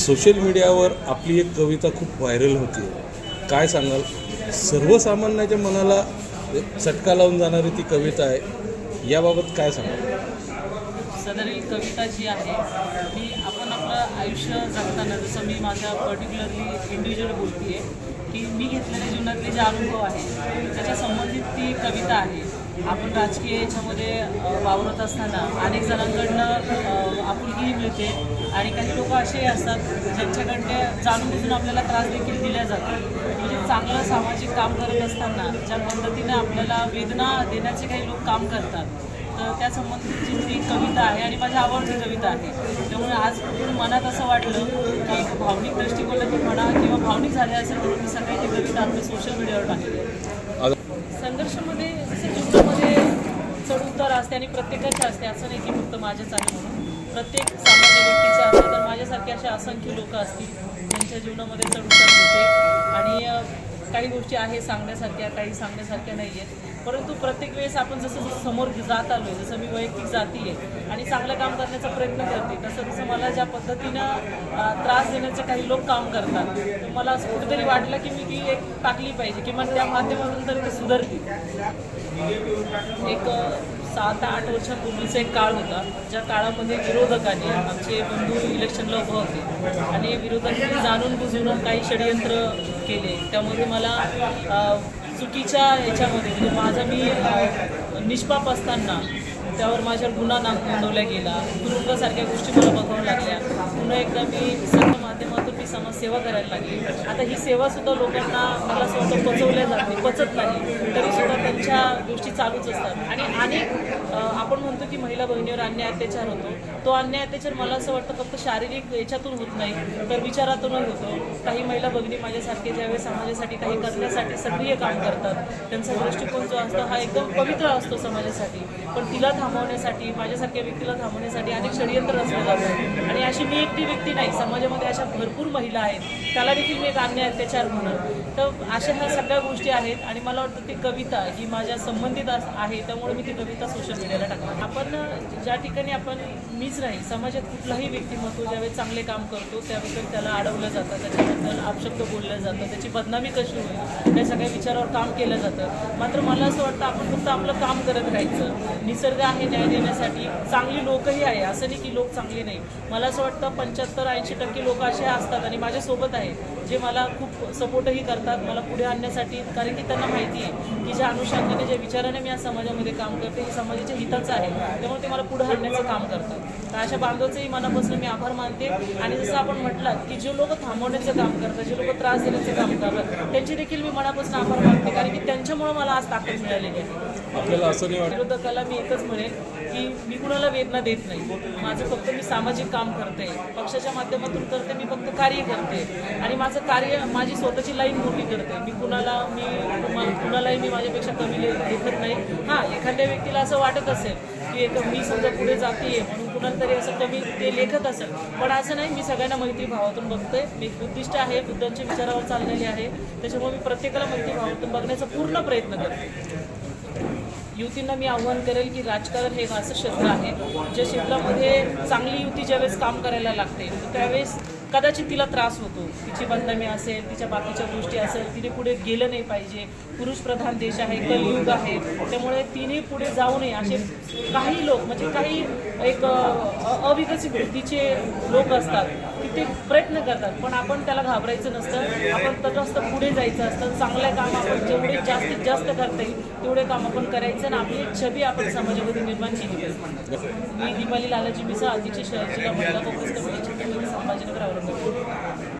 Social मीडियावर आपली एक कविता खूप व्हायरल होती. काय सांगाल? सर्वसामान्याच्या मनाला चटका लावून जाणारी ती कविता आहे. याबाबत काय सांगाल? सदरील कविता जी आहे ती आपण आपलं आयुष्य जगताना जसं मी माझ्या पर्टिक्युलरली इंडिव्हिज्युअल बोलते की मी घेतलेल्या जीवनातले जे अनुभव आहे त्याच्या संबंधित ती कविता आहे. आपण राजकीय याच्यामध्ये वावरत असताना अनेक जणांकडनं आपुलकीही मिळते आणि काही लोक असेही असतात ज्यांच्याकडे जाणून बुजून आपल्याला त्रास देखील दिल्या जातात. म्हणजे चांगलं सामाजिक काम करत असताना ज्या पद्धतीने आपल्याला वेदना देण्याचे काही लोक काम करतात तर त्या संबंधितची ती कविता आहे आणि माझी आवडती कविता आहे त्यामुळे आज मनात असं वाटलं की भावनिक दृष्टिकोनातून म्हणा किंवा भावनिक झाले असेल म्हणून मी सगळी ती कविता आपल्या सोशल मीडियावर टाकली संघर्षामध्ये चढ असते आणि प्रत्येकाचे असते. असं नाही की फक्त माझ्याच आहे म्हणून. प्रत्येक सामान्य व्यक्तीचे असते तर माझ्यासारखे असे असंख्य लोक असतील त्यांच्या जीवनामध्ये चढ उतार होते. आणि काही गोष्टी आहे सांगण्यासारख्या काही सांगण्यासारख्या नाही आहेत परंतु प्रत्येक वेळेस आपण जसं जसं समोर जात आलो आहे जसं मी वैयक्तिक जाती आहे आणि चांगलं काम करण्याचा प्रयत्न करते तसं तसं मला ज्या पद्धतीनं त्रास देण्याचे काही लोक काम करतात तर मला असं कुठेतरी वाटलं की मी ती एक टाकली पाहिजे किंवा त्या माध्यमातून तरी ते सुधारतील. एक सात आठ वर्षापूर्वीचा एक काळ होता ज्या काळामध्ये विरोधकांनी आमचे बंधू इलेक्शनला उभं होते. आणि विरोधकांनी जाणून बुजून काही षडयंत्र केले. त्यामध्ये मला चुकीच्या याच्यामध्ये म्हणजे माझा मी निष्पाप असताना त्यावर माझ्यावर गुन्हा ना नोंदवला गेला. तुरुंगासारख्या गोष्टी मला बघाव्या लागल्या. पुन्हा एकदा मी समाजसेवा करायला लागली. आता ही सेवा सुद्धा लोकांना मला असं वाटतं पचवल्या जात नाही पचत नाही. तरी सुद्धा त्यांच्या गोष्टी चालूच असतात. आणि अनेक आपण म्हणतो की महिला बहिणीवर अन्याय अत्याचार होतो. तो अन्याय अत्याचार मला असं वाटतं फक्त शारीरिक याच्यातून होत नाही तर विचारातूनही होतो. काही महिला बहिणी माझ्यासारखे ज्यावेळेस समाजासाठी काही करण्यासाठी सक्रिय काम करतात त्यांचा दृष्टिकोन जो असतो हा एकदम पवित्र असतो समाजासाठी. पण तिला थांबवण्यासाठी माझ्यासारख्या व्यक्तीला थांबवण्यासाठी अनेक षडयंत्र असलं जातं आणि अशी मी एकटी व्यक्ती नाही. समाजामध्ये अशा भरपूर महिला आहेत त्याला देखील मी एक अन्याय अत्याचार म्हणत तर अशा ह्या सगळ्या गोष्टी आहेत आणि मला वाटतं ती कविता ही माझ्या संबंधित आहे त्यामुळे मी ती कविता सोशल मीडियाला टाकली आपण ज्या ठिकाणी आपण मीच नाही समाजात कुठलाही व्यक्तिमत्व ज्यावेळेस चांगले काम करतो त्याबद्दल त्याला अडवलं जातं त्याच्याबद्दल अपशब्द बोललं जातं त्याची बदनामी कशी होईल त्या सगळ्या विचारावर काम केलं जातं. मात्र मला असं वाटतं आपण फक्त आपलं काम करत राहायचं. निसर्ग आहे न्याय देण्यासाठी चांगली लोकही आहे असं नाही की लोक चांगले नाही. मला असं वाटतं पंच्याहत्तर ऐंशी टक्के लोक असे असतात आणि माझ्यासोबत आहे जे मला खूप सपोर्टही करतात मला पुढे आणण्यासाठी कारण की त्यांना माहिती आहे की ज्या अनुषंगाने ज्या विचाराने मी आज समाजामध्ये काम करते हे समाजाच्या हिताचं आहे त्यामुळे ते मला पुढे आणण्याचं काम करतात. तर अशा बांधवाचंही मनापासून मी आभार मानते आणि जसं आपण म्हटलं की जे लोक थांबवण्याचं काम करतात जे लोक त्रास देण्याचं काम करतात त्यांचे देखील मी मनापासून आभार मानते कारण की त्यांच्यामुळे मला आज ताकद मिळालेली आहे. आपल्याला असं नाही वाटत. विरोधकाला मी एकच म्हणेन की मी कुणाला वेदना देत नाही. माझं फक्त मी सामाजिक काम करते पक्षाच्या माध्यमातून करते मी फक्त कार्य करते. आणि माझं कार्य माझी स्वतःची लाईन मोठी करते. मी कुणाला मी कुणालाही मी माझ्यापेक्षा कमी ले- लेखत नाही. हां एखाद्या व्यक्तीला असं वाटत असेल की एक मी समजा पुढे जाते म्हणून कुणाला तरी असं कमी ते लेखत असेल. पण असं नाही मी सगळ्यांना मैत्री भावातून बघते मी बुद्धिष्ट आहे बुद्धांच्या विचारावर चाललेली आहे. त्याच्यामुळे मी प्रत्येकाला मैत्री भावातून बघण्याचा पूर्ण प्रयत्न करते. युतींना मी आव्हान करेल की राजकारण हे असं क्षेत्र आहे ज्या क्षेत्रामध्ये चांगली युती ज्यावेळेस काम करायला लागते त्यावेळेस कदाचित तिला त्रास होतो. तिची बंधने असेल तिच्या बाकीच्या गोष्टी असेल तिने पुढे गेलं नाही पाहिजे. पुरुष प्रधान देश आहे कलयुग आहे. त्यामुळे तिने पुढे जाऊ नये. असे काही लोक म्हणजे काही एक अविकसित बुद्धीचे लोक असतात की ते प्रयत्न करतात. पण आपण त्याला घाबरायचं नसतं. आपण तटस्थ पुढे जायचं असतं. चांगल्या काम आपण जेवढे जास्तीत जास्त करता येईल तेवढे काम आपण करायचं आणि आपली एक छबी आपण समाजामध्ये निर्माण केली पाहिजे. मी दिपाली लालाजी मिसा अतिशय शहरची महिला काँग्रेस సంబంధించిన కూడా ఎవరు